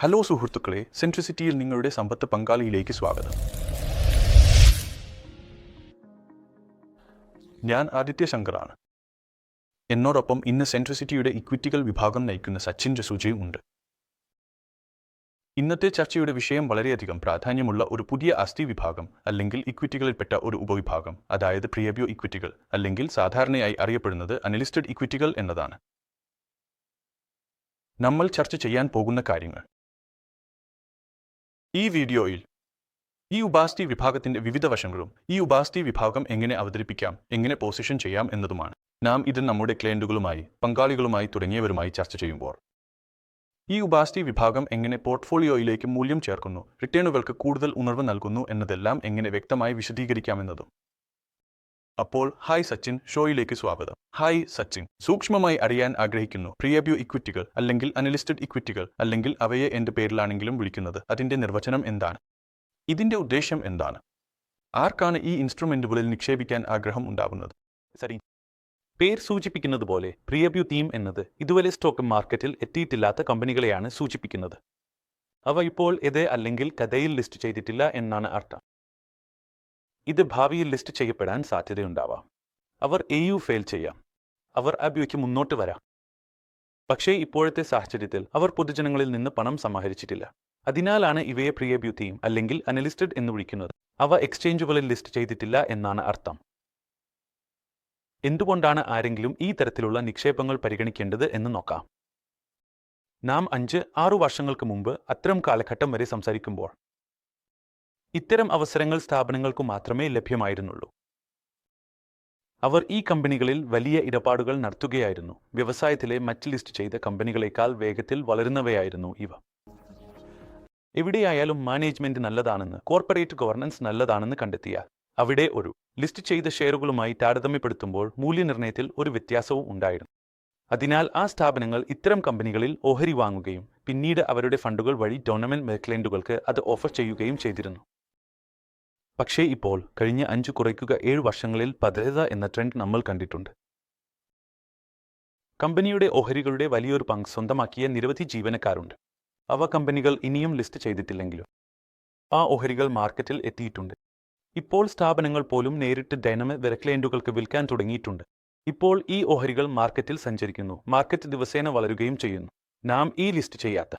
Hello സുഹൃത്തുക്കളെ സെൻട്രിസിറ്റിയിൽ നിങ്ങളുടെ സമ്പത്ത് പങ്കാളിയിലേക്ക് സ്വാഗതം. ഞാൻ ആദിത്യ ശങ്കറാണ്. എന്നോടൊപ്പം ഇന്ന് സെൻട്രിസിറ്റിയുടെ ഇക്വിറ്റികൾ വിഭാഗം നയിക്കുന്ന സച്ചിൻ ജസൂജയും ഉണ്ട്. ഇന്നത്തെ ചർച്ചയുടെ വിഷയം വളരെയധികം പ്രാധാന്യമുള്ള ഒരു പുതിയ ആസ്തി വിഭാഗം അല്ലെങ്കിൽ ഇക്വിറ്റികളിൽപ്പെട്ട ഒരു ഉപവിഭാഗം അതായത് പ്രിയബ്യോ ഇക്വിറ്റികൾ അല്ലെങ്കിൽ സാധാരണയായി അറിയപ്പെടുന്നത് അനലിസ്റ്റഡ് ഇക്വിറ്റികൾ എന്നതാണ്. നമ്മൾ ചർച്ച ചെയ്യാൻ പോകുന്ന കാര്യങ്ങൾ. ഈ വീഡിയോയിൽ ഈ ഉപാസ്തി വിഭാഗത്തിന്റെ വിവിധ വശങ്ങളും ഈ ഉപാസ്തി വിഭാഗം എങ്ങനെ അവതരിപ്പിക്കാം എങ്ങനെ പൊസിഷൻ ചെയ്യാം എന്നതുമാണ്. നാം ഇത് നമ്മുടെ ക്ലയന്റുകളുമായി പങ്കാളികളുമായി തുടങ്ങിയവരുമായി ചർച്ച ചെയ്യുമ്പോൾ. ഈ ഉപാസ്തി വിഭാഗം എങ്ങനെ പോർട്ട്ഫോളിയോയിലേക്ക് മൂല്യം ചേർക്കുന്നു റിട്ടേണുകൾക്ക് കൂടുതൽ ഉണർവ് നൽകുന്നു എന്നതെല്ലാം എങ്ങനെ വ്യക്തമായി വിശദീകരിക്കാമെന്നതും അപ്പോൾ ഹായ് സച്ചിൻ ഷോയിലേക്ക് സ്വാഗതം. ഹായ് സച്ചിൻ. സൂക്ഷ്മമായി അറിയാൻ ആഗ്രഹിക്കുന്നു. പ്രിയബ്യൂ ഇക്വിറ്റികൾ അല്ലെങ്കിൽ അനലിസ്റ്റഡ് ഇക്വിറ്റികൾ അല്ലെങ്കിൽ അവയെ എന്റെ പേരിലാണെങ്കിലും വിളിക്കുന്നത്. അതിന്റെ നിർവചനം എന്താണ്? ഇതിന്റെ ഉദ്ദേശ്യം എന്താണ്? ആർക്കാണ് ഈ ഇൻസ്ട്രുമെന്റുകളിൽ നിക്ഷേപിക്കാൻ ആഗ്രഹം ഉണ്ടാകുന്നത് സരി. പേര് സൂചിപ്പിക്കുന്നത് പോലെ പ്രിയബ്യൂ തീം എന്നത് ഇതുവരെ സ്റ്റോക്ക് മാർക്കറ്റിൽ എത്തിയിട്ടില്ലാത്ത കമ്പനികളെയാണ് സൂചിപ്പിക്കുന്നത്. അവ ഇപ്പോൾ ഇത് അല്ലെങ്കിൽ കഥയിൽ ലിസ്റ്റ് ചെയ്തിട്ടില്ല എന്നാണ് അർത്ഥം. ഇത് ഭാവിയിൽ ലിസ്റ്റ് ചെയ്യപ്പെടാൻ സാധ്യതയുണ്ടാവാം. അവർ എ യു ഫെയിൽ ചെയ്യാം. അവർ അബ്യൂക്ക് മുന്നോട്ട് വരാം. പക്ഷേ ഇപ്പോഴത്തെ സാഹചര്യത്തിൽ അവർ പൊതുജനങ്ങളിൽ നിന്ന് പണം സമാഹരിച്ചിട്ടില്ല. അതിനാലാണ് ഇവയെ പ്രിയ ബ്യൂത്തിയും അല്ലെങ്കിൽ അനലിസ്റ്റഡ് എന്ന് വിളിക്കുന്നത്. അവ എക്സ്ചേഞ്ചുകളിൽ ലിസ്റ്റ് ചെയ്തിട്ടില്ല എന്നാണ് അർത്ഥം. എന്തുകൊണ്ടാണ് ആരെങ്കിലും ഈ തരത്തിലുള്ള നിക്ഷേപങ്ങൾ പരിഗണിക്കേണ്ടത് എന്ന് നോക്കാം. നാം അഞ്ച് ആറു വർഷങ്ങൾക്ക് മുമ്പ് അത്തരം കാലഘട്ടം വരെ സംസാരിക്കുമ്പോൾ ഇത്തരം അവസരങ്ങൾ സ്ഥാപനങ്ങൾക്ക് മാത്രമേ ലഭ്യമായിരുന്നുള്ളൂ. അവർ ഈ കമ്പനികളിൽ വലിയ ഇടപാടുകൾ നടത്തുകയായിരുന്നു. വ്യവസായത്തിലെ മറ്റ് ലിസ്റ്റ് ചെയ്ത കമ്പനികളേക്കാൾ വേഗത്തിൽ വളരുന്നവയായിരുന്നു ഇവ. എവിടെയായാലും മാനേജ്മെന്റ് നല്ലതാണെന്ന് കോർപ്പറേറ്റ് ഗവർണൻസ് നല്ലതാണെന്ന് കണ്ടെത്തിയാൽ അവിടെ ഒരു ലിസ്റ്റ് ചെയ്ത ഷെയറുകളുമായി താരതമ്യപ്പെടുത്തുമ്പോൾ മൂല്യനിർണയത്തിൽ ഒരു വ്യത്യാസവും ഉണ്ടായിരുന്നു. അതിനാൽ ആ സ്ഥാപനങ്ങൾ ഇത്തരം കമ്പനികളിൽ ഓഹരി വാങ്ങുകയും പിന്നീട് അവരുടെ ഫണ്ടുകൾ വഴി ടൂർണമെന്റ് മെർക്ലൈൻഡുകൾക്ക് അത് ഓഫർ ചെയ്യുകയും ചെയ്തിരുന്നു. പക്ഷേ ഇപ്പോൾ കഴിഞ്ഞ അഞ്ച് കുറയ്ക്കുക ഏഴ് വർഷങ്ങളിൽ ഭദ്രത എന്ന ട്രെൻഡ് നമ്മൾ കണ്ടിട്ടുണ്ട്. കമ്പനിയുടെ ഓഹരികളുടെ വലിയൊരു പങ്ക് സ്വന്തമാക്കിയ നിരവധി ജീവനക്കാരുണ്ട്. അവ കമ്പനികൾ ഇനിയും ലിസ്റ്റ് ചെയ്തിട്ടില്ലെങ്കിലും ആ ഓഹരികൾ മാർക്കറ്റിൽ എത്തിയിട്ടുണ്ട്. ഇപ്പോൾ സ്ഥാപനങ്ങൾ പോലും നേരിട്ട് ഡൈനമിക് വിരക്ലയന്റുകൾക്ക് വിൽക്കാൻ തുടങ്ങിയിട്ടുണ്ട്. ഇപ്പോൾ ഈ ഓഹരികൾ മാർക്കറ്റിൽ സഞ്ചരിക്കുന്നു. മാർക്കറ്റ് ദിവസേന വളരുകയും ചെയ്യുന്നു. നാം ഈ ലിസ്റ്റ് ചെയ്യാത്ത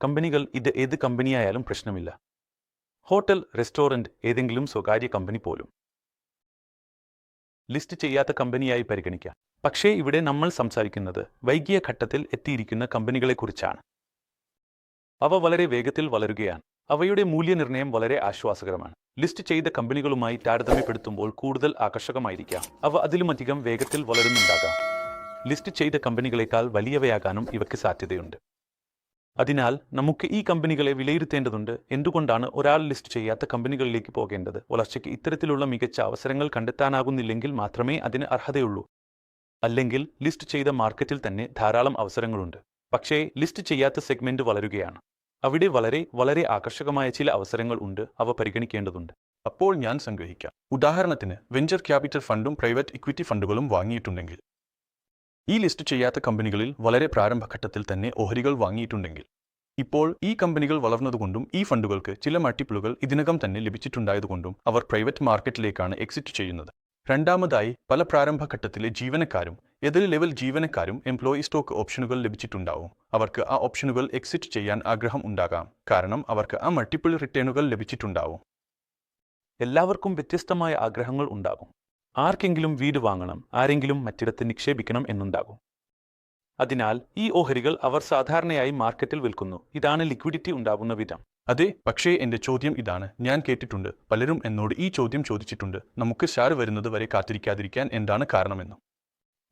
കമ്പനികൾ ഇത് ഏത് കമ്പനിയായാലും പ്രശ്നമില്ല. ഹോട്ടൽ റെസ്റ്റോറന്റ് ഏതെങ്കിലും സ്വകാര്യ കമ്പനി പോലും. ലിസ്റ്റ് ചെയ്യാത്ത കമ്പനിയായി പരിഗണിക്കാം. പക്ഷേ ഇവിടെ നമ്മൾ സംസാരിക്കുന്നത് വൈകിയ ഘട്ടത്തിൽ എത്തിയിരിക്കുന്ന കമ്പനികളെക്കുറിച്ചാണ്. അവ വളരെ വേഗത്തിൽ വളരുകയാണ്. അവയുടെ മൂല്യനിർണയം വളരെ ആശ്വാസകരമാണ്. ലിസ്റ്റ് ചെയ്ത കമ്പനികളുമായി താരതമ്യപ്പെടുത്തുമ്പോൾ കൂടുതൽ ആകർഷകമായിരിക്കാം. അവ അതിലുമധികം വേഗത്തിൽ വളരുന്നുണ്ടാകാം. ലിസ്റ്റ് ചെയ്ത കമ്പനികളെക്കാൾ വലിയവയാകാനും ഇവയ്ക്ക് സാധ്യതയുണ്ട്. അതിനാൽ നമുക്ക് ഈ കമ്പനികളെ വിലയിരുത്തേണ്ടതുണ്ട്. എന്തുകൊണ്ടാണ് ഒരാൾ ലിസ്റ്റ് ചെയ്യാത്ത കമ്പനികളിലേക്ക് പോകേണ്ടത്? വളർച്ചയ്ക്ക് ഇത്തരത്തിലുള്ള മികച്ച അവസരങ്ങൾ കണ്ടെത്താനാകുന്നില്ലെങ്കിൽ മാത്രമേ അതിന് അർഹതയുള്ളൂ. അല്ലെങ്കിൽ ലിസ്റ്റ് ചെയ്ത മാർക്കറ്റിൽ തന്നെ ധാരാളം അവസരങ്ങളുണ്ട്. പക്ഷേ ലിസ്റ്റ് ചെയ്യാത്ത സെഗ്മെന്റ് വളരുകയാണ്. അവിടെ വളരെ വളരെ ആകർഷകമായ ചില അവസരങ്ങൾ ഉണ്ട്. അവ പരിഗണിക്കേണ്ടതുണ്ട്. അപ്പോൾ ഞാൻ സംഗ്രഹിക്കാം. ഉദാഹരണത്തിന് വെഞ്ചർ ക്യാപിറ്റൽ ഫണ്ടും പ്രൈവറ്റ് ഇക്വിറ്റി ഫണ്ടുകളും വാങ്ങിയിട്ടുണ്ടെങ്കിൽ ഈ ലിസ്റ്റ് ചെയ്യാത്ത കമ്പനികളിൽ വളരെ പ്രാരംഭഘട്ടത്തിൽ തന്നെ ഓഹരികൾ വാങ്ങിയിട്ടുണ്ടെങ്കിൽ ഇപ്പോൾ ഈ കമ്പനികൾ വളർന്നതുകൊണ്ടും ഈ ഫണ്ടുകൾക്ക് ചില മൾട്ടിപ്പിളുകൾ ഇതിനകം തന്നെ ലഭിച്ചിട്ടുണ്ടായതുകൊണ്ടും അവർ പ്രൈവറ്റ് മാർക്കറ്റിലേക്കാണ് എക്സിറ്റ് ചെയ്യുന്നത്. രണ്ടാമതായി പല പ്രാരംഭഘട്ടത്തിലെ ജീവനക്കാരും എതിർ ലെവൽ ജീവനക്കാരും എംപ്ലോയി സ്റ്റോക്ക് ഓപ്ഷനുകൾ ലഭിച്ചിട്ടുണ്ടാവും. അവർക്ക് ആ ഓപ്ഷനുകൾ എക്സിറ്റ് ചെയ്യാൻ ആഗ്രഹം ഉണ്ടാകാം. കാരണം അവർക്ക് ആ മൾട്ടിപ്പിൾ റിട്ടേണുകൾ ലഭിച്ചിട്ടുണ്ടാവും. എല്ലാവർക്കും വ്യത്യസ്തമായ ആഗ്രഹങ്ങൾ ഉണ്ടാകും. ആർക്കെങ്കിലും വീട് വാങ്ങണം ആരെങ്കിലും മറ്റിടത്ത് നിക്ഷേപിക്കണം എന്നുണ്ടാകും. അതിനാൽ ഈ ഓഹരികൾ അവർ സാധാരണയായി മാർക്കറ്റിൽ വിൽക്കുന്നു. ഇതാണ് ലിക്വിഡിറ്റി ഉണ്ടാകുന്ന വിധം. അതെ പക്ഷേ എന്റെ ചോദ്യം ഇതാണ്. ഞാൻ കേട്ടിട്ടുണ്ട്. പലരും എന്നോട് ഈ ചോദ്യം ചോദിച്ചിട്ടുണ്ട്. നമുക്ക് ഷാർ വരുന്നത് വരെ കാത്തിരിക്കാതിരിക്കാൻ എന്താണ് കാരണമെന്ന്.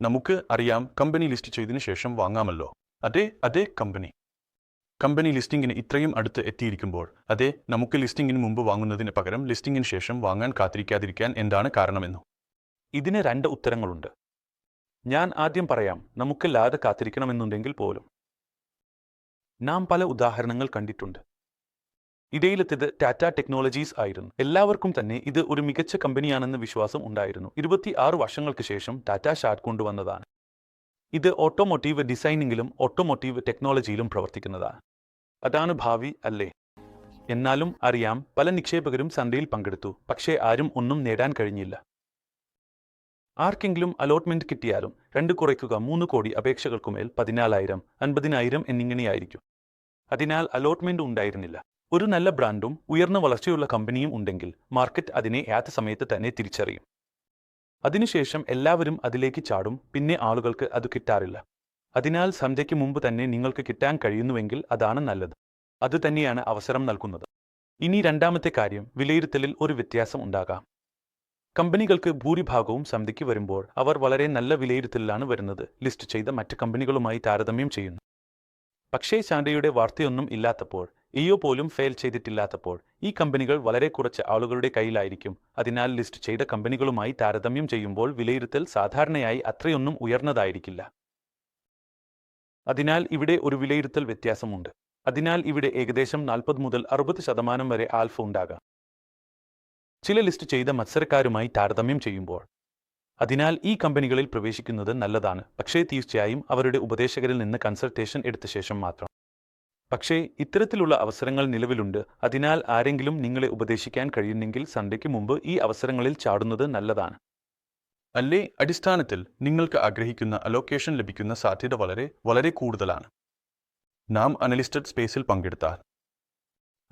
നമുക്ക് അറിയാം കമ്പനി ലിസ്റ്റ് ചെയ്തതിനു ശേഷം വാങ്ങാമല്ലോ. അതെ അതെ കമ്പനി. കമ്പനി ലിസ്റ്റിംഗിന് ഇത്രയും അടുത്ത് എത്തിയിരിക്കുമ്പോൾ അതെ നമുക്ക് ലിസ്റ്റിംഗിന് മുമ്പ് വാങ്ങുന്നതിന് പകരം ലിസ്റ്റിംഗിന് ശേഷം വാങ്ങാൻ കാത്തിരിക്കാതിരിക്കാൻ എന്താണ് കാരണമെന്നു. ഇതിന് രണ്ട് ഉത്തരങ്ങളുണ്ട്. ഞാൻ ആദ്യം പറയാം നമുക്കില്ലാതെ ലാത കാത്തിരിക്കണമെന്നുണ്ടെങ്കിൽ പോലും. നാം പല ഉദാഹരണങ്ങൾ കണ്ടിട്ടുണ്ട്. ഇടയിലെത്തിയത് ടാറ്റ ടെക്നോളജീസ് ആയിരുന്നു. എല്ലാവർക്കും തന്നെ ഇത് ഒരു മികച്ച കമ്പനിയാണെന്ന വിശ്വാസം ഉണ്ടായിരുന്നു. ഇരുപത്തി ആറ് വർഷങ്ങൾക്ക് ശേഷം ടാറ്റ ഷാർട്ട് കൊണ്ടുവന്നതാണ്. ഇത് ഓട്ടോമോട്ടീവ് ഡിസൈനിങ്ങിലും ഓട്ടോമോട്ടീവ് ടെക്നോളജിയിലും പ്രവർത്തിക്കുന്നതാണ്. അതാണ് ഭാവി അല്ലേ? എന്നാലും അറിയാം പല നിക്ഷേപകരും സന്ധ്യയിൽ പങ്കെടുത്തു. പക്ഷേ ആരും ഒന്നും നേടാൻ കഴിഞ്ഞില്ല. ആർക്കെങ്കിലും അലോട്ട്മെന്റ് കിട്ടിയാലും രണ്ട് കുറയ്ക്കുക മൂന്ന് കോടി അപേക്ഷകൾക്കുമേൽ പതിനാലായിരം അൻപതിനായിരം എന്നിങ്ങനെയായിരിക്കും. അതിനാൽ അലോട്ട്മെന്റ് ഉണ്ടായിരുന്നില്ല. ഒരു നല്ല ബ്രാൻഡും ഉയർന്ന വളർച്ചയുള്ള കമ്പനിയും ഉണ്ടെങ്കിൽ മാർക്കറ്റ് അതിനെ യാത്ര സമയത്ത് തന്നെ തിരിച്ചറിയും. അതിനുശേഷം എല്ലാവരും അതിലേക്ക് ചാടും പിന്നെ ആളുകൾക്ക് അത് കിട്ടാറില്ല. അതിനാൽ സന്ധ്യയ്ക്ക് മുമ്പ് തന്നെ നിങ്ങൾക്ക് കിട്ടാൻ കഴിയുന്നുവെങ്കിൽ അതാണ് നല്ലത്. അതുതന്നെയാണ് അവസരം നൽകുന്നത്. ഇനി രണ്ടാമത്തെ കാര്യം വിലയിരുത്തലിൽ ഒരു വ്യത്യാസം ഉണ്ടാകാം. കമ്പനികൾക്ക് ഭൂരിഭാഗവും സമിതിക്ക് വരുമ്പോൾ അവർ വളരെ നല്ല വിലയിരുത്തലിലാണ് വരുന്നത്. ലിസ്റ്റ് ചെയ്ത മറ്റ് കമ്പനികളുമായി താരതമ്യം ചെയ്യുന്നു. പക്ഷേ ചാണ്ടയുടെ വാർത്തയൊന്നും ഇല്ലാത്തപ്പോൾ ഇയോ പോലും ഫെയിൽ ചെയ്തിട്ടില്ലാത്തപ്പോൾ ഈ കമ്പനികൾ വളരെ കുറച്ച് ആളുകളുടെ കയ്യിലായിരിക്കും. അതിനാൽ ലിസ്റ്റ് ചെയ്ത കമ്പനികളുമായി താരതമ്യം ചെയ്യുമ്പോൾ വിലയിരുത്തൽ സാധാരണയായി അത്രയൊന്നും ഉയർന്നതായിരിക്കില്ല. അതിനാൽ ഇവിടെ ഒരു വിലയിരുത്തൽ വ്യത്യാസമുണ്ട്. അതിനാൽ ഇവിടെ ഏകദേശം നാൽപ്പത് മുതൽ അറുപത് ശതമാനം വരെ ആൽഫ ഉണ്ടാകാം. ചില ലിസ്റ്റ് ചെയ്ത മത്സരക്കാരുമായി താരതമ്യം ചെയ്യുമ്പോൾ അതിനാൽ ഈ കമ്പനികളിൽ പ്രവേശിക്കുന്നത് നല്ലതാണ്. പക്ഷേ തീർച്ചയായും അവരുടെ ഉപദേശകരിൽ നിന്ന് കൺസൾട്ടേഷൻ എടുത്ത ശേഷം മാത്രം. പക്ഷേ ഇത്തരത്തിലുള്ള അവസരങ്ങൾ നിലവിലുണ്ട്. അതിനാൽ ആരെങ്കിലും നിങ്ങളെ ഉപദേശിക്കാൻ കഴിയുന്നെങ്കിൽ സന്ധ്യയ്ക്ക് മുമ്പ് ഈ അവസരങ്ങളിൽ ചാടുന്നത് നല്ലതാണ്. അല്ലേ? അടിസ്ഥാനത്തിൽ നിങ്ങൾക്ക് ആഗ്രഹിക്കുന്ന അലോക്കേഷൻ ലഭിക്കുന്ന സാധ്യത വളരെ വളരെ കൂടുതലാണ്. നാം അനലിസ്റ്റഡ് സ്പേസിൽ പങ്കെടുത്താൽ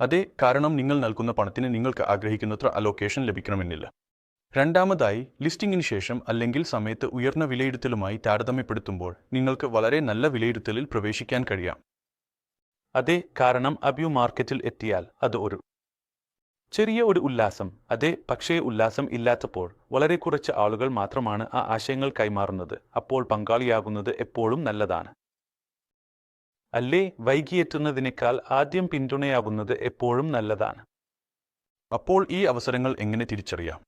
അതെ കാരണം നിങ്ങൾ നൽകുന്ന പണത്തിന് നിങ്ങൾക്ക് ആഗ്രഹിക്കുന്നത്ര അലോക്കേഷൻ ലഭിക്കണമെന്നില്ല. രണ്ടാമതായി ലിസ്റ്റിംഗിന് ശേഷം അല്ലെങ്കിൽ സമയത്ത് ഉയർന്ന വിലയിരുത്തലുമായി താരതമ്യപ്പെടുത്തുമ്പോൾ നിങ്ങൾക്ക് വളരെ നല്ല വിലയിരുത്തലിൽ പ്രവേശിക്കാൻ കഴിയാം. അതേ കാരണം അബ്യു മാർക്കറ്റിൽ എത്തിയാൽ അത് ഒരു ചെറിയ ഒരു ഉല്ലാസം അതെ പക്ഷേ ഉല്ലാസം ഇല്ലാത്തപ്പോൾ വളരെ കുറച്ച് ആളുകൾ മാത്രമാണ് ആ ആശയങ്ങൾ കൈമാറുന്നത്. അപ്പോൾ പങ്കാളിയാകുന്നത് എപ്പോഴും നല്ലതാണ്. അല്ലേ വൈകിയെത്തുന്നതിനേക്കാൾ ആദ്യം പിന്തുണയാകുന്നത് എപ്പോഴും നല്ലതാണ്. അപ്പോൾ ഈ അവസരങ്ങൾ എങ്ങനെ തിരിച്ചറിയാം?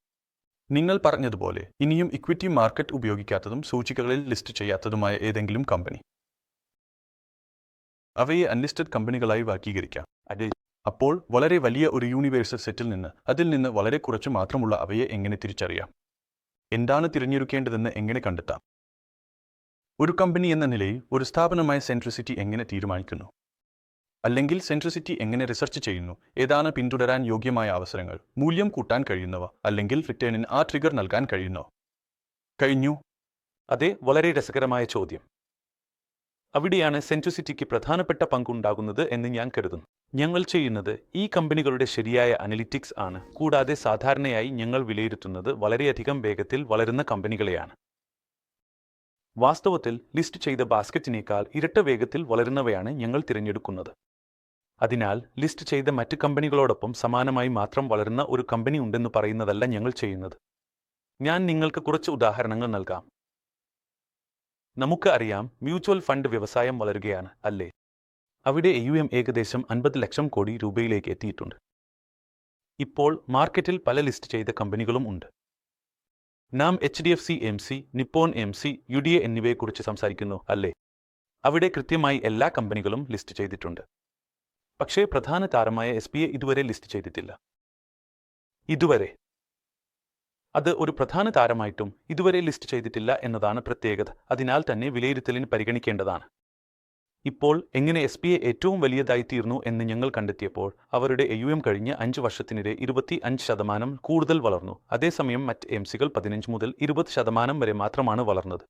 നിങ്ങൾ പറഞ്ഞതുപോലെ ഇനിയും ഇക്വിറ്റി മാർക്കറ്റ് ഉപയോഗിക്കാത്തതും സൂചികകളിൽ ലിസ്റ്റ് ചെയ്യാത്തതുമായ ഏതെങ്കിലും കമ്പനി. അവയെ അൺലിസ്റ്റഡ് കമ്പനികളായി വർഗീകരിക്കാം അതെ. അപ്പോൾ വളരെ വലിയ ഒരു യൂണിവേഴ്സൽ സെറ്റിൽ നിന്ന് അതിൽ നിന്ന് വളരെ കുറച്ച് മാത്രമുള്ള അവയെ എങ്ങനെ തിരിച്ചറിയാം? എന്താണ് തിരഞ്ഞെടുക്കേണ്ടതെന്ന് എങ്ങനെ കണ്ടെത്താം? ഒരു കമ്പനി എന്ന നിലയിൽ ഒരു സ്ഥാപനമായ സെൻട്രിസിറ്റി എങ്ങനെ തീരുമാനിക്കുന്നു? അല്ലെങ്കിൽ സെൻട്രിസിറ്റി എങ്ങനെ റിസർച്ച് ചെയ്യുന്നു? ഏതാണ് പിന്തുടരാൻ യോഗ്യമായ അവസരങ്ങൾ? മൂല്യം കൂട്ടാൻ കഴിയുന്നവ? അല്ലെങ്കിൽ റിട്ടേണിന് ആ ട്രിഗർ നൽകാൻ കഴിയുന്നോ കഴിഞ്ഞു. അതെ വളരെ രസകരമായ ചോദ്യം. അവിടെയാണ് സെൻട്രിസിറ്റിക്ക് പ്രധാനപ്പെട്ട പങ്കുണ്ടാകുന്നത് എന്ന് ഞാൻ കരുതുന്നു. ഞങ്ങൾ ചെയ്യുന്നത് ഈ കമ്പനികളുടെ ശരിയായ അനലിറ്റിക്സ് ആണ്. കൂടാതെ സാധാരണയായി ഞങ്ങൾ വിലയിരുത്തുന്നത് വളരെയധികം വേഗത്തിൽ വളരുന്ന കമ്പനികളെയാണ്. വാസ്തവത്തിൽ ലിസ്റ്റ് ചെയ്ത ബാസ്ക്കറ്റിനേക്കാൾ ഇരട്ട വേഗത്തിൽ വളരുന്നവയാണ് ഞങ്ങൾ തിരഞ്ഞെടുക്കുന്നത്. അതിനാൽ ലിസ്റ്റ് ചെയ്ത മറ്റ് കമ്പനികളോടൊപ്പം സമാനമായി മാത്രം വളരുന്ന ഒരു കമ്പനി ഉണ്ടെന്ന് പറയുന്നതല്ല ഞങ്ങൾ ചെയ്യുന്നത്. ഞാൻ നിങ്ങൾക്ക് കുറച്ച് ഉദാഹരണങ്ങൾ നൽകാം. നമുക്ക് അറിയാം മ്യൂച്വൽ ഫണ്ട് വ്യവസായം വളരുകയാണ് അല്ലേ? അവിടെ യു എം ഏകദേശം അൻപത് ലക്ഷം കോടി രൂപയിലേക്ക് എത്തിയിട്ടുണ്ട്. ഇപ്പോൾ മാർക്കറ്റിൽ പല ലിസ്റ്റ് ചെയ്ത കമ്പനികളും ഉണ്ട്. നാം H D F C M C Nippon M C U D A എന്നിവയെക്കുറിച്ച് സംസാരിക്കുന്നു അല്ലേ? അവിടെ കൃത്യമായി എല്ലാ കമ്പനികളും ലിസ്റ്റ് ചെയ്തിട്ടുണ്ട്. പക്ഷേ പ്രധാന താരമായ എസ് ബി എ ഇതുവരെ ലിസ്റ്റ് ചെയ്തിട്ടില്ല. ഇതുവരെ. അത് ഒരു പ്രധാന താരമായിട്ടും ഇതുവരെ ലിസ്റ്റ് ചെയ്തിട്ടില്ല എന്നതാണ് പ്രത്യേകത. അതിനാൽ തന്നെ വിലയിരുത്തലിന് പരിഗണിക്കേണ്ടതാണ്. ഇപ്പോൾ എങ്ങനെ എസ് ബി ഐ ഏറ്റവും വലിയതായിത്തീർന്നു എന്ന് ഞങ്ങൾ കണ്ടെത്തിയപ്പോൾ അവരുടെ എ യു എം കഴിഞ്ഞ അഞ്ച് വർഷത്തിനിടെ ഇരുപത്തി അഞ്ച് ശതമാനം കൂടുതൽ വളർന്നു. അതേസമയം മറ്റ് എം സികൾ പതിനഞ്ച് മുതൽ ഇരുപത് ശതമാനം വരെ മാത്രമാണ് വളർന്നത്.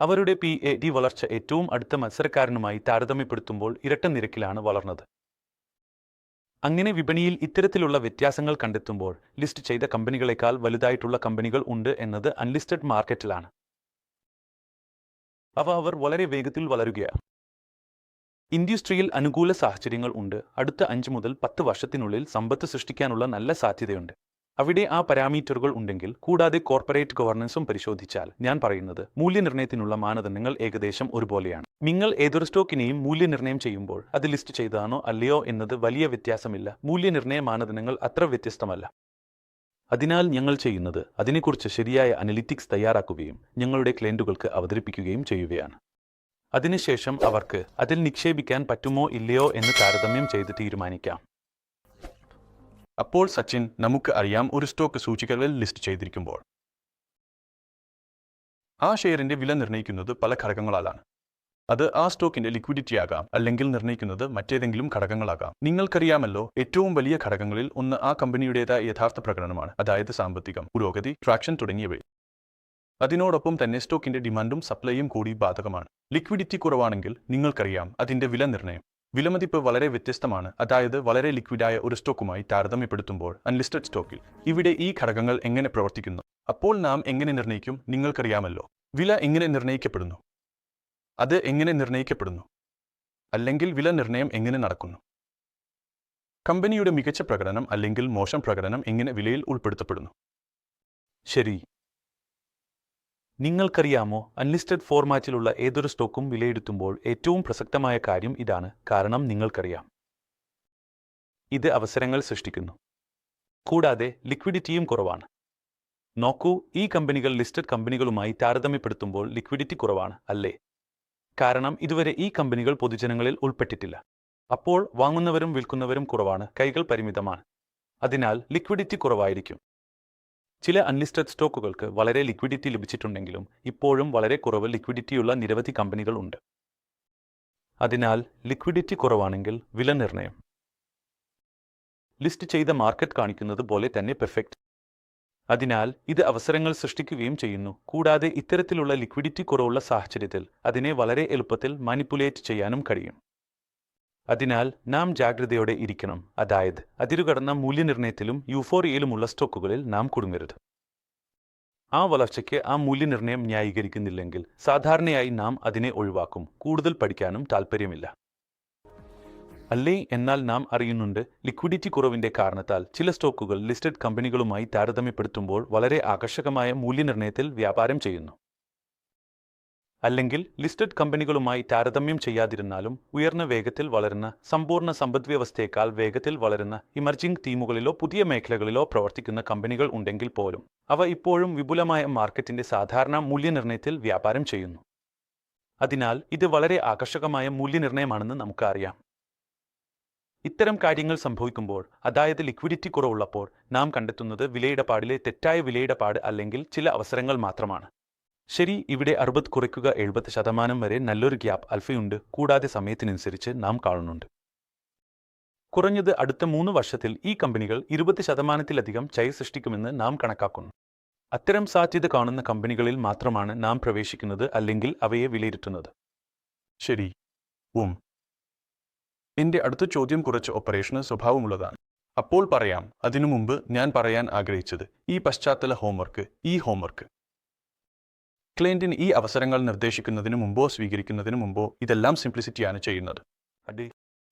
അവരുടെ പി എ ഡി വളർച്ച ഏറ്റവും അടുത്ത മത്സരക്കാരനുമായി താരതമ്യപ്പെടുത്തുമ്പോൾ ഇരട്ട നിരക്കിലാണ് വളർന്നത്. അങ്ങനെ വിപണിയിൽ ഇത്തരത്തിലുള്ള വ്യത്യാസങ്ങൾ കണ്ടെത്തുമ്പോൾ ലിസ്റ്റ് ചെയ്ത കമ്പനികളെക്കാൾ വലുതായിട്ടുള്ള കമ്പനികൾ ഉണ്ട് എന്നത് അൺലിസ്റ്റഡ് മാർക്കറ്റിലാണ്. അവ അവർ വളരെ വേഗത്തിൽ വളരുകയാണ്. ഇൻഡസ്ട്രിയിൽ അനുകൂല സാഹചര്യങ്ങൾ ഉണ്ട്. അടുത്ത അഞ്ച് മുതൽ പത്ത് വർഷത്തിനുള്ളിൽ സമ്പത്ത് സൃഷ്ടിക്കാനുള്ള നല്ല സാധ്യതയുണ്ട്. അവിടെ ആ പാരാമീറ്ററുകൾ ഉണ്ടെങ്കിൽ കൂടാതെ കോർപ്പറേറ്റ് ഗവർണൻസും പരിശോധിച്ചാൽ ഞാൻ പറയുന്നത് മൂല്യനിർണയത്തിനുള്ള മാനദണ്ഡങ്ങൾ ഏകദേശം ഒരുപോലെയാണ്. നിങ്ങൾ ഏതൊരു സ്റ്റോക്കിനെയും മൂല്യനിർണയം ചെയ്യുമ്പോൾ അത് ലിസ്റ്റ് ചെയ്താണോ അല്ലയോ എന്നത് വലിയ വ്യത്യാസമില്ല. മൂല്യനിർണയ മാനദണ്ഡങ്ങൾ അത്ര വ്യത്യസ്തമല്ല. അതിനാൽ ഞങ്ങൾ ചെയ്യുന്നത് അതിനെക്കുറിച്ച് ശരിയായ അനലിറ്റിക്സ് തയ്യാറാക്കുകയും ഞങ്ങളുടെ ക്ലയന്റുകൾക്ക് അവതരിപ്പിക്കുകയും ചെയ്യുകയാണ്. അതിനുശേഷം അവർക്ക് അതിൽ നിക്ഷേപിക്കാൻ പറ്റുമോ ഇല്ലയോ എന്ന് താരതമ്യം ചെയ്ത് തീരുമാനിക്കാം. അപ്പോൾ സച്ചിൻ നമുക്ക് അറിയാം ഒരു സ്റ്റോക്ക് സൂചികകളിൽ ലിസ്റ്റ് ചെയ്തിരിക്കുമ്പോൾ. ആ ഷെയറിന്റെ വില നിർണയിക്കുന്നത് പല ഘടകങ്ങളാലാണ്. അത് ആ സ്റ്റോക്കിന്റെ ലിക്വിഡിറ്റി ആകാം അല്ലെങ്കിൽ നിർണയിക്കുന്നത് മറ്റേതെങ്കിലും ഘടകങ്ങളാകാം. നിങ്ങൾക്കറിയാമല്ലോ ഏറ്റവും വലിയ ഘടകങ്ങളിൽ ഒന്ന് ആ കമ്പനിയുടേതായ യഥാർത്ഥ പ്രകടനമാണ് അതായത് സാമ്പത്തികം പുരോഗതി ട്രാക്ഷൻ തുടങ്ങിയവയിൽ. അതിനോടൊപ്പം തന്നെ സ്റ്റോക്കിന്റെ ഡിമാൻഡും സപ്ലൈയും കൂടി ബാധകമാണ്. ലിക്വിഡിറ്റി കുറവാണെങ്കിൽ നിങ്ങൾക്കറിയാം അതിന്റെ വില നിർണയം. വിലമതിപ്പ് വളരെ വ്യത്യസ്തമാണ് അതായത് വളരെ ലിക്വിഡായ ഒരു സ്റ്റോക്കുമായി താരതമ്യപ്പെടുത്തുമ്പോൾ അൺലിസ്റ്റഡ് സ്റ്റോക്കിൽ. ഇവിടെ ഈ ഘടകങ്ങൾ എങ്ങനെ പ്രവർത്തിക്കുന്നു? അപ്പോൾ നാം എങ്ങനെ നിർണയിക്കും? നിങ്ങൾക്കറിയാമല്ലോ. വില എങ്ങനെ നിർണയിക്കപ്പെടുന്നു? അത് എങ്ങനെ നിർണയിക്കപ്പെടുന്നു അല്ലെങ്കിൽ വില നിർണയം എങ്ങനെ നടക്കുന്നു? കമ്പനിയുടെ മികച്ച പ്രകടനം അല്ലെങ്കിൽ മോശം പ്രകടനം എങ്ങനെ വിലയിൽ ഉൾപ്പെടുത്തപ്പെടുന്നു? ശരി. നിങ്ങൾക്കറിയാമോ അൺലിസ്റ്റഡ് ഫോർമാറ്റിലുള്ള ഏതൊരു സ്റ്റോക്കും വിലയിരുത്തുമ്പോൾ ഏറ്റവും പ്രസക്തമായ കാര്യം ഇതാണ്. കാരണം നിങ്ങൾക്കറിയാം. ഇത് അവസരങ്ങൾ സൃഷ്ടിക്കുന്നു. കൂടാതെ ലിക്വിഡിറ്റിയും കുറവാണ്. നോക്കൂ ഈ കമ്പനികൾ ലിസ്റ്റഡ് കമ്പനികളുമായി താരതമ്യപ്പെടുത്തുമ്പോൾ ലിക്വിഡിറ്റി കുറവാണ് അല്ലേ? കാരണം ഇതുവരെ ഈ കമ്പനികൾ പൊതുജനങ്ങളിൽ ഉൾപ്പെട്ടിട്ടില്ല. അപ്പോൾ വാങ്ങുന്നവരും വിൽക്കുന്നവരും കുറവാണ് കൈകൾ പരിമിതമാണ്. അതിനാൽ ലിക്വിഡിറ്റി കുറവായിരിക്കും. ചില അൺലിസ്റ്റഡ് സ്റ്റോക്കുകൾക്ക് വളരെ ലിക്വിഡിറ്റി ലഭിച്ചിട്ടുണ്ടെങ്കിലും ഇപ്പോഴും വളരെ കുറവ് ലിക്വിഡിറ്റിയുള്ള നിരവധി കമ്പനികൾ ഉണ്ട്. അതിനാൽ ലിക്വിഡിറ്റി കുറവാണെങ്കിൽ വില നിർണയം ലിസ്റ്റ് ചെയ്ത മാർക്കറ്റ് കാണിക്കുന്നത് പോലെ തന്നെ പെർഫെക്റ്റ്. അതിനാൽ ഇത് അവസരങ്ങൾ സൃഷ്ടിക്കുകയും ചെയ്യുന്നു കൂടാതെ ഇത്തരത്തിലുള്ള ലിക്വിഡിറ്റി കുറവുള്ള സാഹചര്യത്തിൽ അതിനെ വളരെ എളുപ്പത്തിൽ മാനിപ്പുലേറ്റ് ചെയ്യാനും കഴിയും. അതിനാൽ നാം ജാഗ്രതയോടെ ഇരിക്കണം അതായത് അതിരുകടന്ന മൂല്യനിർണയത്തിലും യൂഫോറിയയിലുമുള്ള സ്റ്റോക്കുകളിൽ നാം കുടുങ്ങരുത്. ആ വളർച്ചയ്ക്ക് ആ മൂല്യനിർണയം ന്യായീകരിക്കുന്നില്ലെങ്കിൽ സാധാരണയായി നാം അതിനെ ഒഴിവാക്കും കൂടുതൽ പഠിക്കാനും താൽപ്പര്യമില്ല. അല്ലേ എന്നാൽ നാം അറിയുന്നുണ്ട് ലിക്വിഡിറ്റി കുറവിന്റെ കാരണത്താൽ ചില സ്റ്റോക്കുകൾ ലിസ്റ്റഡ് കമ്പനികളുമായി താരതമ്യപ്പെടുത്തുമ്പോൾ വളരെ ആകർഷകമായ മൂല്യനിർണയത്തിൽ വ്യാപാരം ചെയ്യുന്നു. അല്ലെങ്കിൽ ലിസ്റ്റഡ് കമ്പനികളുമായി താരതമ്യം ചെയ്യാതിരുന്നാലും ഉയർന്ന വേഗത്തിൽ വളരുന്ന സമ്പൂർണ സമ്പദ്വ്യവസ്ഥയേക്കാൾ വേഗത്തിൽ വളരുന്ന ഇമർജിംഗ് ടീമുകളിലോ പുതിയ മേഖലകളിലോ പ്രവർത്തിക്കുന്ന കമ്പനികൾ ഉണ്ടെങ്കിൽ പോലും അവ ഇപ്പോഴും വിപുലമായ മാർക്കറ്റിന്റെ സാധാരണ മൂല്യനിർണയത്തിൽ വ്യാപാരം ചെയ്യുന്നു. അതിനാൽ ഇത് വളരെ ആകർഷകമായ മൂല്യനിർണയമാണെന്ന് നമുക്കറിയാം ഇത്തരം കാര്യങ്ങൾ സംഭവിക്കുമ്പോൾ അതായത് ലിക്വിഡിറ്റി കുറവുള്ളപ്പോൾ നാം കണ്ടെത്തുന്നത് വിലയിടപാടിലെ തെറ്റായ വിലയിടപാട് അല്ലെങ്കിൽ ചില അവസരങ്ങൾ മാത്രമാണ്. ശരി ഇവിടെ അറുപത് കുറയ്ക്കുക എഴുപത് ശതമാനം വരെ നല്ലൊരു ഗ്യാപ്പ് അൽഫയുണ്ട്. കൂടാതെ സമയത്തിനനുസരിച്ച് നാം കാണുന്നുണ്ട്. കുറഞ്ഞത് അടുത്ത മൂന്ന് വർഷത്തിൽ ഈ കമ്പനികൾ ഇരുപത് ശതമാനത്തിലധികം ചൈ സൃഷ്ടിക്കുമെന്ന് നാം കണക്കാക്കുന്നു. അത്തരം സാധ്യത കാണുന്ന കമ്പനികളിൽ മാത്രമാണ് നാം പ്രവേശിക്കുന്നത് അല്ലെങ്കിൽ അവയെ വിലയിരുത്തുന്നത്. ശരി. ഉം. എന്റെ അടുത്ത ചോദ്യം കുറച്ച് ഓപ്പറേഷണൽ സ്വഭാവമുള്ളതാണ്. അപ്പോൾ പറയാം അതിനു മുമ്പ് ഞാൻ പറയാൻ ആഗ്രഹിച്ചത് ഈ പശ്ചാത്തല ഹോംവർക്ക് ഈ ഹോംവർക്ക് ക്ലയന്റിന് ഈ അവസരങ്ങൾ നിർദ്ദേശിക്കുന്നതിന് മുമ്പോ സ്വീകരിക്കുന്നതിന് മുമ്പോ ഇതെല്ലാം സിംപ്ലിസിറ്റിയാണ് ചെയ്യുന്നത്.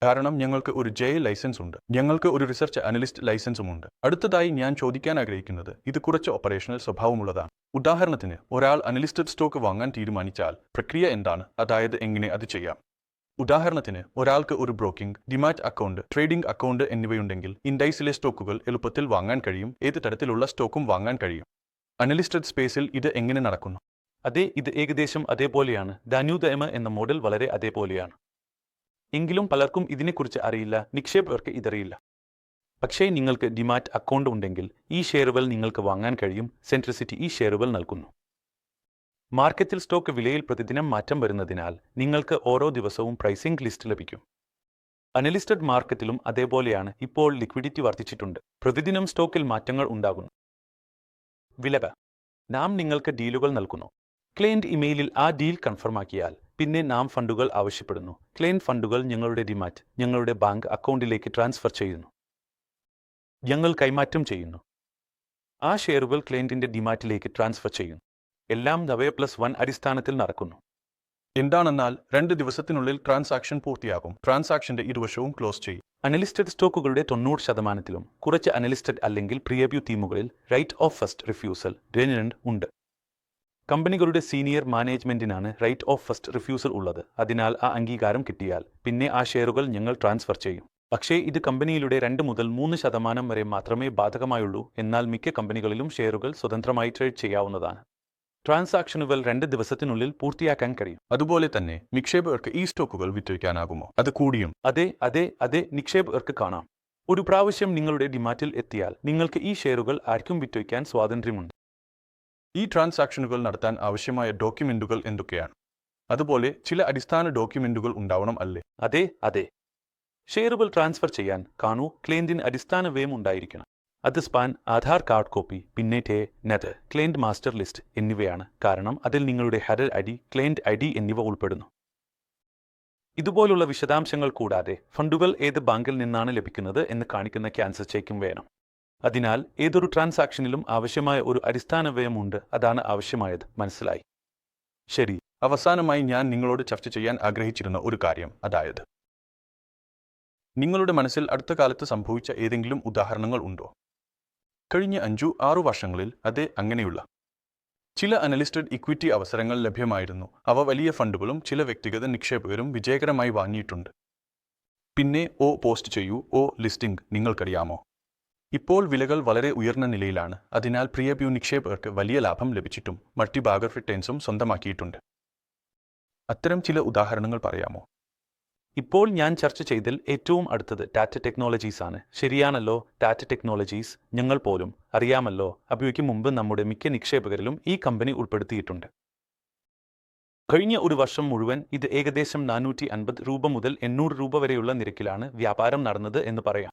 കാരണം ഞങ്ങൾക്ക് ഒരു ജെ ലൈസൻസ് ഉണ്ട്. ഞങ്ങൾക്ക് ഒരു റിസർച്ച് അനലിസ്റ്റ് ലൈസൻസും ഉണ്ട്. അടുത്തതായി ഞാൻ ചോദിക്കാൻ ആഗ്രഹിക്കുന്നത് ഇത് കുറച്ച് ഓപ്പറേഷണൽ സ്വഭാവമുള്ളതാണ്. ഉദാഹരണത്തിന് ഒരാൾ അനലിസ്റ്റഡ് സ്റ്റോക്ക് വാങ്ങാൻ തീരുമാനിച്ചാൽ പ്രക്രിയ എന്താണ്? അതായത് എങ്ങനെ അത് ചെയ്യാം? ഉദാഹരണത്തിന് ഒരാൾക്ക് ഒരു broking demat account trading account എന്നിവയുണ്ടെങ്കിൽ ഇൻഡൈസിലെ സ്റ്റോക്കുകൾ എളുപ്പത്തിൽ വാങ്ങാൻ കഴിയും ഏത് തരത്തിലുള്ള സ്റ്റോക്കും വാങ്ങാൻ കഴിയും. അനലിസ്റ്റഡ് സ്പേസിൽ ഇത് എങ്ങനെ നടക്കുന്നു? അതെ ഇത് ഏകദേശം അതേപോലെയാണ്. ധന്യുദയമ എന്ന മോഡൽ വളരെ അതേപോലെയാണ്. എങ്കിലും പലർക്കും ഇതിനെക്കുറിച്ച് അറിയില്ല നിക്ഷേപകർക്ക് ഇതറിയില്ല. പക്ഷേ നിങ്ങൾക്ക് ഡിമാറ്റ് അക്കൗണ്ട് ഉണ്ടെങ്കിൽ ഈ ഷെയറുകൾ നിങ്ങൾക്ക് വാങ്ങാൻ കഴിയും സെൻട്രിസിറ്റി ഈ ഷെയറുകൾ നൽകുന്നു. മാർക്കറ്റിൽ സ്റ്റോക്ക് വിലയിൽ പ്രതിദിനം മാറ്റം വരുന്നതിനാൽ നിങ്ങൾക്ക് ഓരോ ദിവസവും പ്രൈസിംഗ് ലിസ്റ്റ് ലഭിക്കും. അനലിസ്റ്റഡ് മാർക്കറ്റിലും അതേപോലെയാണ് ഇപ്പോൾ ലിക്വിഡിറ്റി വർദ്ധിച്ചിട്ടുണ്ട്. പ്രതിദിനം സ്റ്റോക്കിൽ മാറ്റങ്ങൾ ഉണ്ടാകുന്നു. വിലക നാം നിങ്ങൾക്ക് ഡീലുകൾ നൽകുന്നു. ക്ലയന്റ് ഇമെയിലിൽ ആ ഡീൽ കൺഫേം കൺഫർമാക്കിയാൽ പിന്നെ നാം ഫണ്ടുകൾ ആവശ്യപ്പെടുന്നു. ക്ലയന്റ് ഫണ്ടുകൾ ഞങ്ങളുടെ ഡിമാറ്റ് ഞങ്ങളുടെ ബാങ്ക് അക്കൗണ്ടിലേക്ക് ട്രാൻസ്ഫർ ചെയ്യുന്നു. ഞങ്ങൾ കൈമാറ്റം ചെയ്യുന്നു. ആ ഷെയറുകൾ ക്ലയന്റിന്റെ ഡിമാറ്റിലേക്ക് ട്രാൻസ്ഫർ ചെയ്യുന്നു. എല്ലാം ദവേ പ്ലസ് വൺ അടിസ്ഥാനത്തിൽ നടക്കുന്നു. എന്താണെന്നാൽ രണ്ട് ദിവസത്തിനുള്ളിൽ ട്രാൻസാക്ഷൻ പൂർത്തിയാകും. ട്രാൻസാക്ഷന്റെ ഇരുവശവും ക്ലോസ് ചെയ്യും. അനലിസ്റ്റഡ് സ്റ്റോക്കുകളുടെ തൊണ്ണൂറ് ശതമാനത്തിലും കുറച്ച് അനലിസ്റ്റഡ് അല്ലെങ്കിൽ പ്രിയവ്യൂ തീമുകളിൽ റൈറ്റ് ഓഫ് ഫസ്റ്റ് റിഫ്യൂസൽ രനന്റ് ഉണ്ട്. കമ്പനികളുടെ സീനിയർ മാനേജ്മെന്റിനാണ് റൈറ്റ് ഓഫ് ഫസ്റ്റ് റിഫ്യൂസൽ ഉള്ളത്. അതിനാൽ ആ അംഗീകാരം കിട്ടിയാൽ പിന്നെ ആ ഷെയറുകൾ ഞങ്ങൾ ട്രാൻസ്ഫർ ചെയ്യും. പക്ഷേ ഇത് കമ്പനിയിലൂടെ രണ്ട് മുതൽ മൂന്ന് ശതമാനം വരെ മാത്രമേ ബാധകമായുള്ളൂ. എന്നാൽ മിക്ക കമ്പനികളിലും ഷെയറുകൾ സ്വതന്ത്രമായി ട്രേഡ് ചെയ്യാവുന്നതാണ്. ട്രാൻസാക്ഷനുകൾ രണ്ട് ദിവസത്തിനുള്ളിൽ പൂർത്തിയാക്കാൻ കഴിയും. അതുപോലെ തന്നെ നിക്ഷേപകർക്ക് ഈ സ്റ്റോക്കുകൾ വിറ്റഴിക്കാനാകുമോ? അത് കൂടിയും. അതെ അതെ അതെ നിക്ഷേപകർക്ക് കാണാം. ഒരു പ്രാവശ്യം നിങ്ങളുടെ ഡിമാറ്റിൽ എത്തിയാൽ നിങ്ങൾക്ക് ഈ ഷെയറുകൾ ആർക്കും വിറ്റൊയ്ക്കാൻ സ്വാതന്ത്ര്യമുണ്ട്. ഈ ട്രാൻസാക്ഷനുകൾ നടത്താൻ ആവശ്യമായ ഡോക്യുമെന്റുകൾ എന്തൊക്കെയാണ്? അതുപോലെ ചില അടിസ്ഥാന ഡോക്യുമെന്റുകൾ ഉണ്ടാവണം അല്ലേ? അതെ അതെ. ഷെയറുകൾ ട്രാൻസ്ഫർ ചെയ്യാൻ കാണൂ. ക്ലെയിന്റിന് അടിസ്ഥാന വ്യയം ഉണ്ടായിരിക്കണം. അത് സ്പാൻ ആധാർ കാർഡ് കോപ്പി പിന്നെ ടേ നെറ്റ് ക്ലെയിന്റ് മാസ്റ്റർ ലിസ്റ്റ് എന്നിവയാണ്. കാരണം അതിൽ നിങ്ങളുടെ ഹരൽ I D client I D എന്നിവ ഉൾപ്പെടുന്നു. ഇതുപോലുള്ള വിശദാംശങ്ങൾ കൂടാതെ ഫണ്ടുകൾ ഏത് ബാങ്കിൽ നിന്നാണ് ലഭിക്കുന്നത് എന്ന് കാണിക്കുന്ന ക്യാൻസർ ചെക്കും വേണം. അതിനാൽ ഏതൊരു ട്രാൻസാക്ഷനിലും ആവശ്യമായ ഒരു അടിസ്ഥാന വ്യയമുണ്ട്. അതാണ് ആവശ്യമായത്. മനസ്സിലായി? ശരി. അവസാനമായി ഞാൻ നിങ്ങളോട് ചർച്ച ചെയ്യാൻ ആഗ്രഹിച്ചിരുന്ന ഒരു കാര്യം. അതായത് നിങ്ങളുടെ മനസ്സിൽ അടുത്ത കാലത്ത് സംഭവിച്ച ഏതെങ്കിലും ഉദാഹരണങ്ങൾ ഉണ്ടോ? കഴിഞ്ഞ അഞ്ചു ആറു വർഷങ്ങളിൽ അതെ അങ്ങനെയുള്ള. ചില അനലിസ്റ്റഡ് ഇക്വിറ്റി അവസരങ്ങൾ ലഭ്യമായിരുന്നു. അവ വലിയ ഫണ്ടുകളും ചില വ്യക്തിഗത നിക്ഷേപകരും വിജയകരമായി വാങ്ങിയിട്ടുണ്ട്. പിന്നെ ഓ പോസ്റ്റ് ചെയ്യൂ ഓ ലിസ്റ്റിംഗ് നിങ്ങൾക്കറിയാമോ? ഇപ്പോൾ വിലകൾ വളരെ ഉയർന്ന നിലയിലാണ്. അതിനാൽ പ്രിയ പ്യൂ നിക്ഷേപകർക്ക് വലിയ ലാഭം ലഭിച്ചിട്ടും മൾട്ടിബാഗർ റിട്ടേൺസും സ്വന്തമാക്കിയിട്ടുണ്ട്. അത്തരം ചില ഉദാഹരണങ്ങൾ പറയാമോ? ഇപ്പോൾ ഞാൻ ചർച്ച ചെയ്തതിൽ ഏറ്റവും അടുത്തത് ടാറ്റ ടെക്നോളജീസ് ആണ്. ശരിയാണല്ലോ ടാറ്റ ടെക്നോളജീസ് ഞങ്ങൾ പോലും അറിയാമല്ലോ. അബിയോയ്ക്ക് മുമ്പ് നമ്മുടെ മിക്ക നിക്ഷേപകരിലും ഈ കമ്പനി ഉൾപ്പെടുത്തിയിട്ടുണ്ട്. കഴിഞ്ഞ ഒരു വർഷം മുഴുവൻ ഇത് ഏകദേശം നാനൂറ്റി അൻപത് രൂപ മുതൽ എണ്ണൂറ് രൂപ വരെയുള്ള നിരക്കിലാണ് വ്യാപാരം നടന്നത് എന്ന് പറയാം.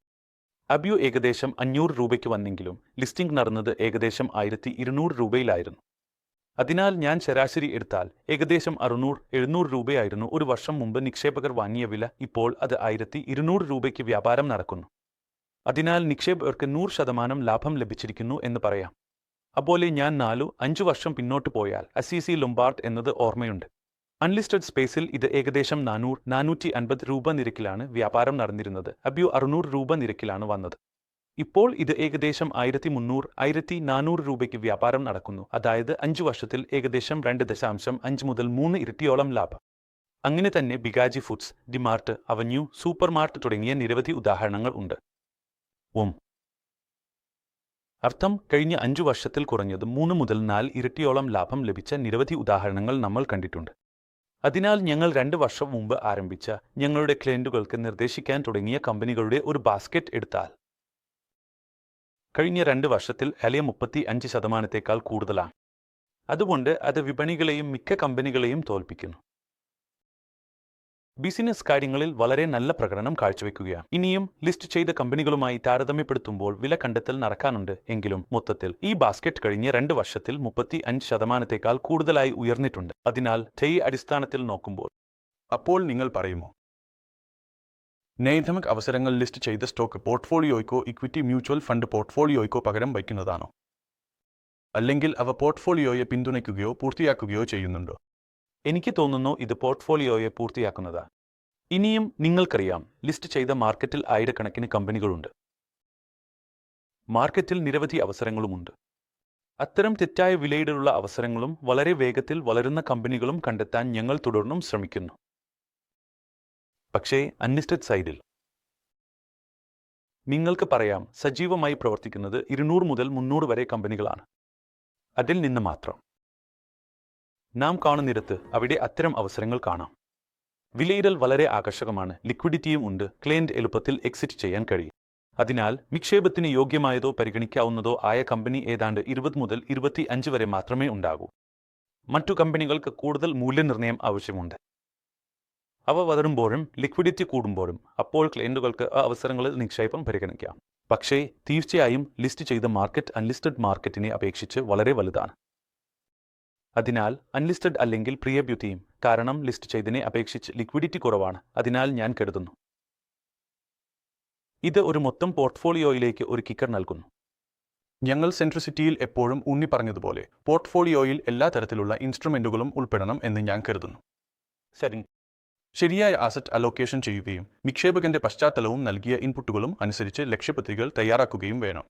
അബ്യു ഏകദേശം അഞ്ഞൂറ് രൂപയ്ക്ക് വന്നെങ്കിലും ലിസ്റ്റിംഗ് നടന്നത് ഏകദേശം ആയിരത്തി ഇരുന്നൂറ് രൂപയിലായിരുന്നു. അതിനാൽ ഞാൻ ശരാശരി എടുത്താൽ ഏകദേശം അറുന്നൂറ് എഴുന്നൂറ് രൂപയായിരുന്നു ഒരു വർഷം മുമ്പ് നിക്ഷേപകർ വാങ്ങിയ വില. ഇപ്പോൾ അത് ആയിരത്തി ഇരുന്നൂറ് രൂപയ്ക്ക് വ്യാപാരം നടക്കുന്നു. അതിനാൽ നിക്ഷേപകർക്ക് നൂറ് ശതമാനം ലാഭം ലഭിച്ചിരിക്കുന്നു എന്ന് പറയാം. അതുപോലെ ഞാൻ നാലു അഞ്ചു വർഷം പിന്നോട്ട് പോയാൽ അസിസി ലുംബാർട്ട് എന്നത് ഓർമ്മയുണ്ട്. അൺലിസ്റ്റഡ് സ്പേസിൽ ഇത് ഏകദേശം നാനൂറ് നാനൂറ്റി അൻപത് രൂപ നിരക്കിലാണ് വ്യാപാരം നടന്നിരുന്നത്. അബ്യു അറുന്നൂറ് രൂപ നിരക്കിലാണ് വന്നത്. ഇപ്പോൾ ഇത് ഏകദേശം ആയിരത്തി മുന്നൂറ് ആയിരത്തി നാനൂറ് രൂപയ്ക്ക് വ്യാപാരം നടക്കുന്നു. അതായത് അഞ്ചു വർഷത്തിൽ ഏകദേശം രണ്ട് ദശാംശം അഞ്ച് മുതൽ മൂന്ന് ഇരട്ടിയോളം ലാഭം. അങ്ങനെ തന്നെ Bikaji Foods DMart Avenue Supermart തുടങ്ങിയ നിരവധി ഉദാഹരണങ്ങൾ ഉണ്ട്. ഓം അർത്ഥം കഴിഞ്ഞ അഞ്ചു വർഷത്തിൽ കുറഞ്ഞത് മൂന്ന് മുതൽ നാല് ഇരട്ടിയോളം ലാഭം ലഭിച്ച നിരവധി ഉദാഹരണങ്ങൾ നമ്മൾ കണ്ടിട്ടുണ്ട്. അതിനാൽ ഞങ്ങൾ രണ്ട് വർഷം മുമ്പ് ആരംഭിച്ച ഞങ്ങളുടെ ക്ലയന്റുകൾക്ക് നിർദ്ദേശിക്കാൻ തുടങ്ങിയ കമ്പനികളുടെ ഒരു ബാസ്ക്കറ്റ് എടുത്താൽ കഴിഞ്ഞ രണ്ട് വർഷത്തിൽ അലിയ മുപ്പത്തി അഞ്ച് ശതമാനത്തേക്കാൾ കൂടുതലാണ്. അതുകൊണ്ട് അത് വിപണികളെയും മിക്ക കമ്പനികളെയും തോൽപ്പിക്കുന്നു. ബിസിനസ് കാര്യങ്ങളിൽ വളരെ നല്ല പ്രകടനം കാഴ്ചവെക്കുകയാണ്. ഇനിയും ലിസ്റ്റ് ചെയ്ത കമ്പനികളുമായി താരതമ്യപ്പെടുത്തുമ്പോൾ വില കണ്ടെത്തൽ നടക്കാനുണ്ട് എങ്കിലും മൊത്തത്തിൽ ഈ ബാസ്ക്കറ്റ് കഴിഞ്ഞ രണ്ട് വർഷത്തിൽ മുപ്പത്തി അഞ്ച് ശതമാനത്തേക്കാൾ കൂടുതലായി ഉയർന്നിട്ടുണ്ട്. അതിനാൽ ടൈ അടിസ്ഥാനത്തിൽ നോക്കുമ്പോൾ അപ്പോൾ നിങ്ങൾ പറയുമോ? നൈതമിക് അവസരങ്ങൾ ലിസ്റ്റ് ചെയ്ത സ്റ്റോക്ക് പോർട്ട്ഫോളിയോയ്ക്കോ ഇക്വിറ്റി മ്യൂച്വൽ ഫണ്ട് പോർട്ട്ഫോളിയോയ്ക്കോ പകരം വയ്ക്കുന്നതാണോ? അല്ലെങ്കിൽ അവ പോർട്ട്ഫോളിയോയെ പിന്തുണയ്ക്കുകയോ പൂർത്തിയാക്കുകയോ ചെയ്യുന്നുണ്ടോ? എനിക്ക് തോന്നുന്നു ഇത് പോർട്ട്ഫോളിയോയെ പൂർത്തിയാക്കുന്നതാ. ഇനിയും നിങ്ങൾക്കറിയാം ലിസ്റ്റ് ചെയ്ത മാർക്കറ്റിൽ ആയിരക്കണക്കിന് കമ്പനികളുണ്ട്. മാർക്കറ്റിൽ നിരവധി അവസരങ്ങളുമുണ്ട്. അത്തരം തെറ്റായ വിലയിലുള്ള അവസരങ്ങളും വളരെ വേഗത്തിൽ വളരുന്ന കമ്പനികളും കണ്ടെത്താൻ ഞങ്ങൾ തുടർന്നും ശ്രമിക്കുന്നു. പക്ഷേ അൺലിസ്റ്റഡ് സൈഡിൽ. നിങ്ങൾക്ക് പറയാം സജീവമായി പ്രവർത്തിക്കുന്നത് ഇരുന്നൂറ് മുതൽ മുന്നൂറ് വരെ കമ്പനികളാണ്. അതിൽ നിന്ന് മാത്രം. നാം കാണുന്നിടത്ത് അവിടെ അത്തരം അവസരങ്ങൾ കാണാം. വിലയിടൽ വളരെ ആകർഷകമാണ്. ലിക്വിഡിറ്റിയും ഉണ്ട്. ക്ലയന്റ് എളുപ്പത്തിൽ എക്സിറ്റ് ചെയ്യാൻ കഴിയും. അതിനാൽ നിക്ഷേപത്തിന് യോഗ്യമായതോ പരിഗണിക്കാവുന്നതോ ആയ കമ്പനി ഏതാണ്ട് ഇരുപത് മുതൽ ഇരുപത്തി അഞ്ച് വരെ മാത്രമേ ഉണ്ടാകൂ. മറ്റു കമ്പനികൾക്ക് കൂടുതൽ മൂല്യനിർണയം ആവശ്യമുണ്ട്. അവ വളരുമ്പോഴും ലിക്വിഡിറ്റി കൂടുമ്പോഴും അപ്പോൾ ക്ലയന്റുകൾക്ക് ആ അവസരങ്ങളിൽ നിക്ഷേപം പരിഗണിക്കാം. പക്ഷേ തീർച്ചയായും ലിസ്റ്റ് ചെയ്ത മാർക്കറ്റ് അൺലിസ്റ്റഡ് മാർക്കറ്റിനെ അപേക്ഷിച്ച് വളരെ വലുതാണ്. അതിനാൽ അൺലിസ്റ്റഡ് അല്ലെങ്കിൽ പ്രിയ കാരണം ലിസ്റ്റ് ചെയ്തതിനെ അപേക്ഷിച്ച് ലിക്വിഡിറ്റി കുറവാണ്. അതിനാൽ ഞാൻ കരുതുന്നു. ഇത് ഒരു മൊത്തം പോർട്ട്ഫോളിയോയിലേക്ക് ഒരു കിക്കർ നൽകുന്നു. ഞങ്ങൾ സെൻട്രിസിറ്റിയിൽ എപ്പോഴും ഊന്നി പറഞ്ഞതുപോലെ പോർട്ട്ഫോളിയോയിൽ എല്ലാ തരത്തിലുള്ള ഇൻസ്ട്രുമെന്റുകളും ഉൾപ്പെടണം എന്ന് ഞാൻ കരുതുന്നു. ശരി. ശരിയായ അസറ്റ് അലോക്കേഷൻ ചെയ്യുകയും നിക്ഷേപകന്റെ പശ്ചാത്തലവും നൽകിയ ഇൻപുട്ടുകളും അനുസരിച്ച് ലക്ഷ്യപത്രികകൾ തയ്യാറാക്കുകയും വേണം.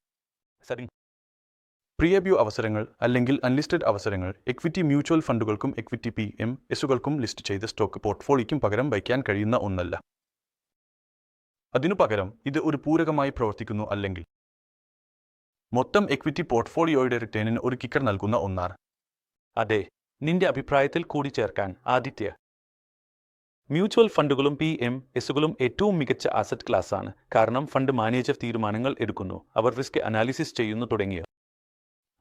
പ്രിയബ്യൂ അവസരങ്ങൾ അല്ലെങ്കിൽ അൺലിസ്റ്റഡ് അവസരങ്ങൾ എക്വിറ്റി മ്യൂച്വൽ ഫണ്ടുകൾക്കും എക്വിറ്റി പി എം എസുകൾക്കും ലിസ്റ്റ് ചെയ്ത സ്റ്റോക്ക് പോർട്ട്ഫോളിയോയ്ക്കും പകരം വയ്ക്കാൻ കഴിയുന്ന ഒന്നല്ല. അതിനു പകരം ഇത് ഒരു പൂരകമായി പ്രവർത്തിക്കുന്നു അല്ലെങ്കിൽ മൊത്തം എക്വിറ്റി പോർട്ട്ഫോളിയോയുടെ റിട്ടേണിന് ഒരു കിക്കർ നൽകുന്ന ഒന്നാണ്. അതെ നിന്റെ അഭിപ്രായത്തിൽ കൂടി ചേർക്കാൻ ആദിത്യ മ്യൂച്വൽ ഫണ്ടുകളും പി എം എസുകളും ഏറ്റവും മികച്ച അസറ്റ് ക്ലാസ്സാണ് കാരണം ഫണ്ട് മാനേജർ തീരുമാനങ്ങൾ എടുക്കുന്നു. അവർ റിസ്ക് അനാലിസിസ് ചെയ്യുന്നു തുടങ്ങിയ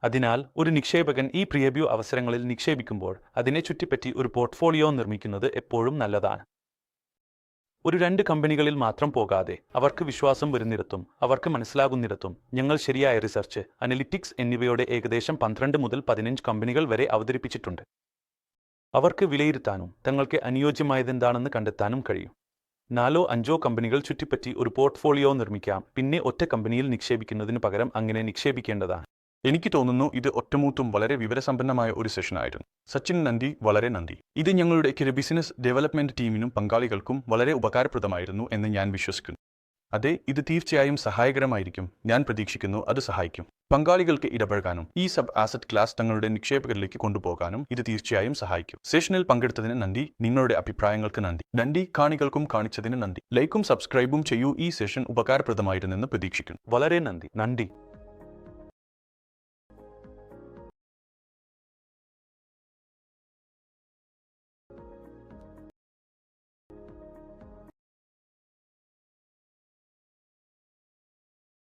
അതിനാൽ ഒരു നിക്ഷേപകൻ ഈ പ്രിയബ്യൂ അവസരങ്ങളിൽ നിക്ഷേപിക്കുമ്പോൾ അതിനെ ചുറ്റിപ്പറ്റി ഒരു പോർട്ട്ഫോളിയോ നിർമ്മിക്കുന്നത് എപ്പോഴും നല്ലതാണ്. ഒരു രണ്ട് കമ്പനികളിൽ മാത്രം പോകാതെ അവർക്ക് വിശ്വാസം വരുന്നിടത്തും അവർക്ക് മനസ്സിലാകുന്നിടത്തും ഞങ്ങൾ ശരിയായ റിസർച്ച് അനലിറ്റിക്സ് എന്നിവയോടെ ഏകദേശം പന്ത്രണ്ട് മുതൽ പതിനഞ്ച് കമ്പനികൾ വരെ അവതരിപ്പിച്ചിട്ടുണ്ട്. അവർക്ക് വിലയിരുത്താനും തങ്ങൾക്ക് അനുയോജ്യമായതെന്താണെന്ന് കണ്ടെത്താനും കഴിയും. നാലോ അഞ്ചോ കമ്പനികൾ ചുറ്റിപ്പറ്റി ഒരു പോർട്ട്ഫോളിയോ നിർമ്മിക്കാം. പിന്നെ ഒറ്റ കമ്പനിയിൽ നിക്ഷേപിക്കുന്നതിന് പകരം അങ്ങനെ നിക്ഷേപിക്കേണ്ടതാണ്. എനിക്ക് തോന്നുന്നു ഇത് ഒറ്റമൂത്തും വളരെ വിവരസമ്പന്നമായ ഒരു സെഷനായിരുന്നു സച്ചിൻ നന്ദി വളരെ നന്ദി. ഇത് ഞങ്ങളുടെ ബിസിനസ് ഡെവലപ്മെന്റ് ടീമിനും പങ്കാളികൾക്കും വളരെ ഉപകാരപ്രദമായിരുന്നു എന്ന് ഞാൻ വിശ്വസിക്കുന്നു. അതെ ഇത് തീർച്ചയായും സഹായകരമായിരിക്കും. ഞാൻ പ്രതീക്ഷിക്കുന്നു അത് സഹായിക്കും. പങ്കാളികൾക്ക് ഇടപഴകാനും ഈ സബ് ആസറ്റ് ക്ലാസ് തങ്ങളുടെ നിക്ഷേപകരിലേക്ക് കൊണ്ടുപോകാനും ഇത് തീർച്ചയായും സഹായിക്കും. സെഷനിൽ പങ്കെടുത്തതിന് നന്ദി. നിങ്ങളുടെ അഭിപ്രായങ്ങൾക്ക് നന്ദി. നന്ദി. കാണികൾക്കും കാണിച്ചതിന് നന്ദി. ലൈക്കും സബ്സ്ക്രൈബും ചെയ്യൂ. ഈ സെഷൻ ഉപകാരപ്രദമായിരുന്നെന്ന് പ്രതീക്ഷിക്കുന്നു. വളരെ നന്ദി. നന്ദി.